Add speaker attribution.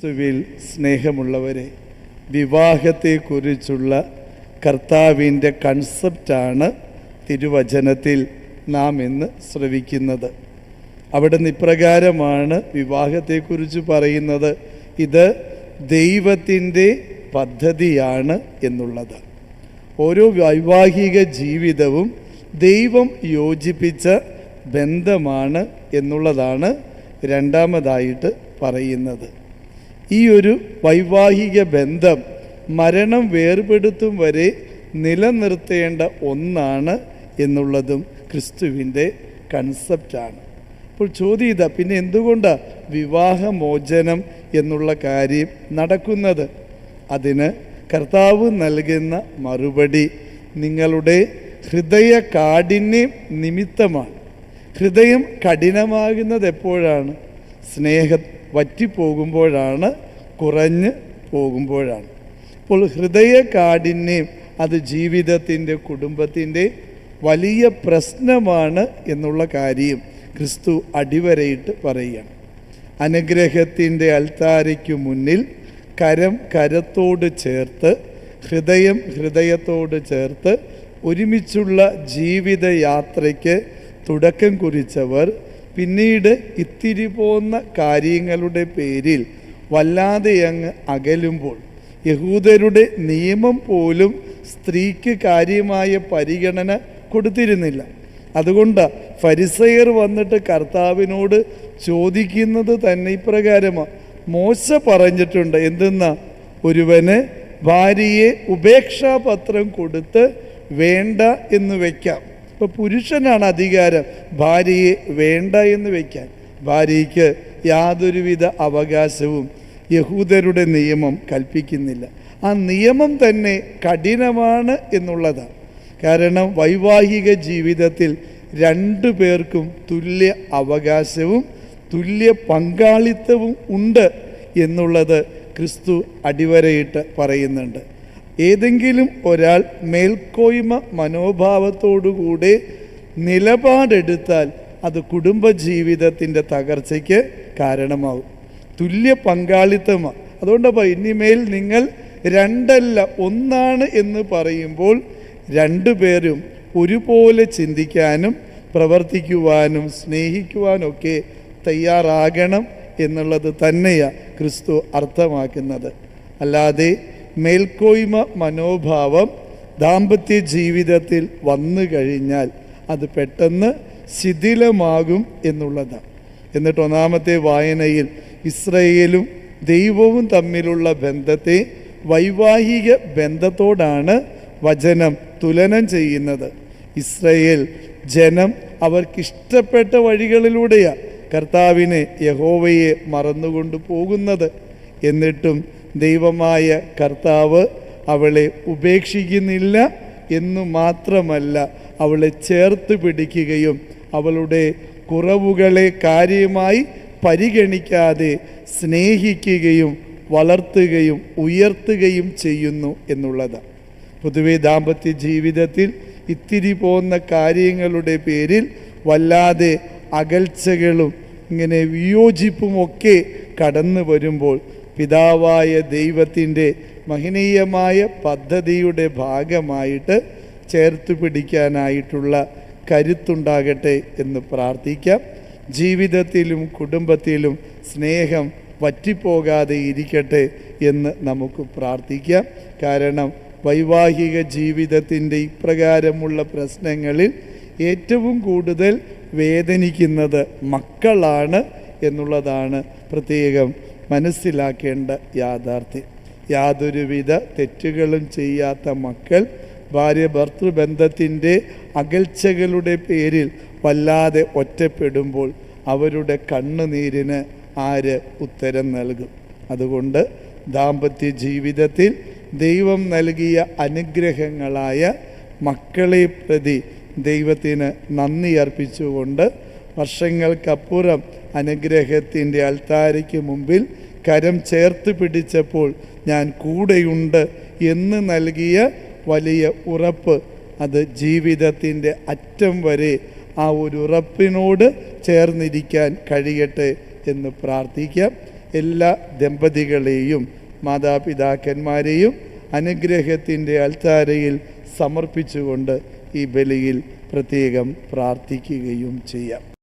Speaker 1: ക്രിസ്തുവിൽ സ്നേഹമുള്ളവരെ വിവാഹത്തെക്കുറിച്ചുള്ള കർത്താവിന്റെ കൺസെപ്റ്റാണ് തിരുവചനത്തിൽ നാം ഇന്ന് ശ്രവിക്കുന്നത്. അവിടുന്ന് ഇപ്രകാരമാണ് വിവാഹത്തെക്കുറിച്ച് പറയുന്നത്. ഇത് ദൈവത്തിന്റെ പദ്ധതിയാണ് എന്നുള്ളത്. ഓരോ വൈവാഹിക ജീവിതവും ദൈവം യോജിപ്പിച്ച ബന്ധമാണ് എന്നുള്ളതാണ് രണ്ടാമതായിട്ട് പറയുന്നത്. ഈ ഒരു വൈവാഹിക ബന്ധം മരണം വേർപെടുത്തും വരെ നിലനിർത്തേണ്ട ഒന്നാണ് എന്നുള്ളതും ക്രിസ്തുവിന്റെ കൺസെപ്റ്റാണ് അപ്പോൾ ചോദ്യം ഇതാ പിന്നെ എന്തുകൊണ്ടാണ് വിവാഹമോചനം എന്നുള്ള കാര്യം നടക്കുന്നത്? അതിന് കർത്താവ് നൽകുന്ന മറുപടി നിങ്ങളുടെ ഹൃദയ കാഠിന്യം നിമിത്തമാണ്. ഹൃദയം കഠിനമാകുന്നത് എപ്പോഴാണ്? സ്നേഹം വറ്റിപ്പോകുമ്പോഴാണ് കുറഞ്ഞ് പോകുമ്പോഴാണ്. അപ്പോൾ ഹൃദയ കാഠിന്യം അത് ജീവിതത്തിന്റെ കുടുംബത്തിന്റെ വലിയ പ്രശ്നമാണ് എന്നുള്ള കാര്യം ക്രിസ്തു അടിവരയിട്ട് പറയുകയാണ്. അനുഗ്രഹത്തിന്റെ അൽത്താരയ്ക്കു മുന്നിൽ കരം കരത്തോട് ചേർത്ത് ഹൃദയം ഹൃദയത്തോട് ചേർത്ത് ഒരുമിച്ചുള്ള ജീവിതയാത്രയ്ക്ക് തുടക്കം കുറിച്ചവർ പിന്നീട് ഇത്തിരി പോന്ന കാര്യങ്ങളുടെ പേരിൽ വല്ലാതെ അങ്ങ് അകലുമ്പോൾ യഹൂദരുടെ നിയമം പോലും സ്ത്രീക്ക് കാര്യമായ പരിഗണന കൊടുത്തിരുന്നില്ല. അതുകൊണ്ട് ഫരിസയർ വന്നിട്ട് കർത്താവിനോട് ചോദിക്കുന്നത് തന്നെ ഇപ്രകാരമാണ് മോശ പറഞ്ഞിട്ടുണ്ട് എന്തെന്നാ? ഒരുവന് ഭാര്യയെ ഉപേക്ഷാപത്രം കൊടുത്ത് വേണ്ട എന്ന് വയ്ക്കാം ഇപ്പോൾ പുരുഷനാണ് അധികാരം. ഭാര്യയെ വേണ്ട എന്ന് വയ്ക്കാൻ ഭാര്യയ്ക്ക് യാതൊരുവിധ അവകാശവും യഹൂദരുടെ നിയമം കൽപ്പിക്കുന്നില്ല. ആ നിയമം തന്നെ കഠിനമാണ് എന്നുള്ളതാണ്. കാരണം വൈവാഹിക ജീവിതത്തിൽ രണ്ടു പേർക്കും തുല്യ അവകാശവും തുല്യ പങ്കാളിത്തവും ഉണ്ട് എന്നുള്ളത് ക്രിസ്തു അടിവരയിട്ട് പറയുന്നുണ്ട്. ഏതെങ്കിലും ഒരാൾ മേൽക്കോയ്മ മനോഭാവത്തോടുകൂടെ നിലപാടെടുത്താൽ അത് കുടുംബജീവിതത്തിന്റെ തകർച്ചയ്ക്ക് കാരണമാവും. തുല്യ പങ്കാളിത്തമാണ് അതുകൊണ്ടപ്പോൾ ഇനിമേൽ നിങ്ങൾ രണ്ടല്ല ഒന്നാണ് എന്ന് പറയുമ്പോൾ രണ്ടുപേരും ഒരുപോലെ ചിന്തിക്കാനും പ്രവർത്തിക്കുവാനും സ്നേഹിക്കുവാനൊക്കെ തയ്യാറാകണം എന്നുള്ളത് തന്നെയാണ് ക്രിസ്തു അർത്ഥമാക്കുന്നത്. അല്ലാതെ മേൽക്കോയ്മ മനോഭാവം ദാമ്പത്യ ജീവിതത്തിൽ വന്നു കഴിഞ്ഞാൽ അത് പെട്ടെന്ന് ശിഥിലമാകും എന്നുള്ളതാണ്. എന്നിട്ട് ഒന്നാമത്തെ വായനയിൽ ഇസ്രയേലും ദൈവവും തമ്മിലുള്ള ബന്ധത്തെ വൈവാഹിക ബന്ധത്തോടാണ് വചനം തുലനം ചെയ്യുന്നത്. ഇസ്രയേൽ ജനം അവർക്കിഷ്ടപ്പെട്ട വഴികളിലൂടെയാണ് കർത്താവിനെ യഹോവയെ മറന്നുകൊണ്ട് പോകുന്നത് എന്നിട്ടും ദൈവമായ കർത്താവ് അവളെ ഉപേക്ഷിക്കുന്നില്ല എന്നു മാത്രമല്ല അവളെ ചേർത്ത് പിടിക്കുകയും അവളുടെ കുറവുകളെ കാര്യമായി പരിഗണിക്കാതെ സ്നേഹിക്കുകയും വളർത്തുകയും ഉയർത്തുകയും ചെയ്യുന്നു എന്നുള്ളതാണ് പൊതുവെ ദാമ്പത്യ ജീവിതത്തിൽ ഇത്തിരി പോകുന്ന കാര്യങ്ങളുടെ പേരിൽ വല്ലാതെ അകൽച്ചകളും ഇങ്ങനെ വിയോജിപ്പുമൊക്കെ കടന്നു വരുമ്പോൾ പിതാവായ ദൈവത്തിന്റെ മഹനീയമായ പദ്ധതിയുടെ ഭാഗമായിട്ട് ചേർത്ത് പിടിക്കാനായിട്ടുള്ള കരുത്തുണ്ടാകട്ടെ എന്ന് പ്രാർത്ഥിക്കാം. ജീവിതത്തിലും കുടുംബത്തിലും സ്നേഹം വറ്റിപ്പോകാതെ ഇരിക്കട്ടെ എന്ന് നമുക്ക് പ്രാർത്ഥിക്കാം. കാരണം വൈവാഹിക ജീവിതത്തിന്റെ ഇപ്രകാരമുള്ള പ്രശ്നങ്ങളിൽ ഏറ്റവും കൂടുതൽ വേദനിക്കുന്നത് മക്കളാണ് എന്നുള്ളതാണ് പ്രത്യേകം മനസ്സിലാക്കേണ്ട യാഥാർത്ഥ്യം. യാതൊരുവിധ തെറ്റുകളും ചെയ്യാത്ത മക്കൾ ഭാര്യ ഭർത്തൃബന്ധത്തിന്റെ അകൽച്ചകളുടെ പേരിൽ വല്ലാതെ ഒറ്റപ്പെടുമ്പോൾ അവരുടെ കണ്ണുനീരിന് ആര് ഉത്തരം നൽകും? അതുകൊണ്ട് ദാമ്പത്യ ജീവിതത്തിൽ ദൈവം നൽകിയ അനുഗ്രഹങ്ങളായ മക്കളെ പ്രതി ദൈവത്തിന് നന്ദി അർപ്പിച്ചുകൊണ്ട് വർഷങ്ങൾക്കപ്പുറം അനുഗ്രഹത്തിന്റെ അൽത്താരയ്ക്ക് മുമ്പിൽ കരം ചേർത്ത് പിടിച്ചപ്പോൾ ഞാൻ കൂടെയുണ്ട് എന്ന് നൽകിയ വലിയ ഉറപ്പ്. അത് ജീവിതത്തിന്റെ അറ്റം വരെ ആ ഒരു ഉറപ്പിനോട് ചേർന്നിരിക്കാൻ കഴിയട്ടെ എന്ന് പ്രാർത്ഥിക്കാം. എല്ലാ ദമ്പതികളെയും മാതാപിതാക്കന്മാരെയും അനുഗ്രഹത്തിന്റെ അൽത്താരയിൽ സമർപ്പിച്ചുകൊണ്ട് ഈ ബലിയിൽ പ്രത്യേകം പ്രാർത്ഥിക്കുകയും ചെയ്യാം.